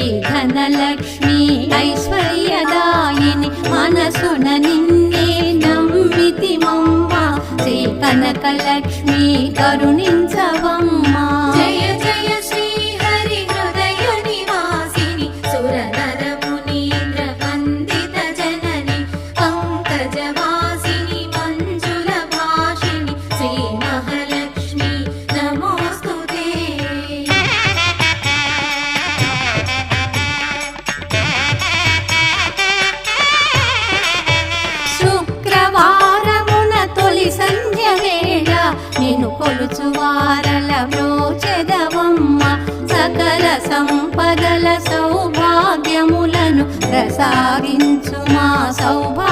శ్రీ ధనలక్ష్మి ఐశ్వర్యదాయిని మనసున నిన్నే నమ్మితి మమ్మ శ్రీ కనకలక్ష్మి కరుణి వేళ నేను కొలుచు వారల బ్రోచెదవమ్మ సకల సంపదల సౌభాగ్యములను ప్రసాదించు మా సౌభాగ్యలక్ష్మి